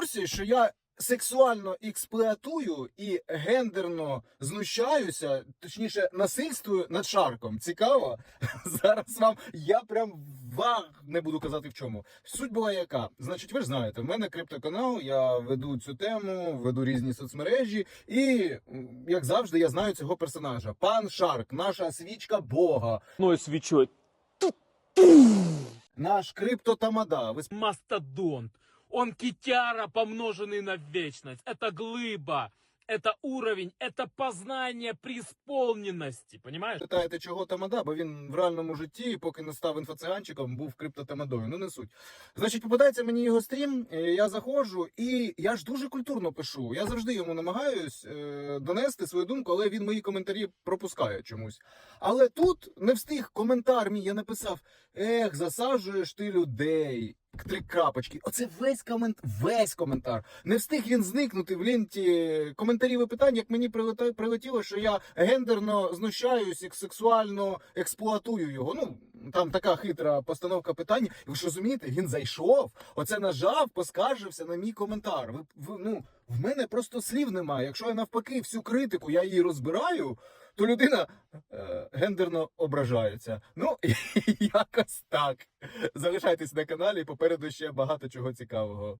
курсі, що я сексуально експлуатую і гендерно знущаюся, точніше, насильствую над шарком. Цікаво? Зараз вам я прям ваг не буду казати в чому. Суть була яка? Значить, ви ж знаєте, в мене криптоканал, я веду цю тему, веду різні соцмережі, і як завжди, я знаю цього персонажа. Пан Шарк, наша свічка Бога, одной свечой. наш криптотамада. Ви мастодонт. Он китяра, помноженный на вечность. Это глыба. Это уровень. Это познание преисполненности. Понимаешь? питаєте, чого тамада, бо він в реальному житті, поки не став інфоциганчиком, був криптотамадою. Ну не суть. Значить, попадається мені його стрім, е, я заходжу, і я ж дуже культурно пишу. Я завжди йому намагаюсь е, донести свою думку, але він мої коментарі пропускає чомусь. Але тут не встиг коментар мій, я написав: ех, засаджуєш ти людей. Три крапочки. Оце весь комент, весь коментар. Не встиг він зникнути в ленті коментарів і питань, як мені прилетіло, що я гендерно знущаюсь і сексуально експлуатую його. Ну там така хитра постановка питання. І ви ж розумієте, він зайшов, оце нажав, поскаржився на мій коментар. Ви, ви ну в мене просто слів немає. Якщо я навпаки всю критику я її розбираю, то людина гендерно ображаються. Ну якось так. Залишайтесь на каналі, попереду ще багато чого цікавого.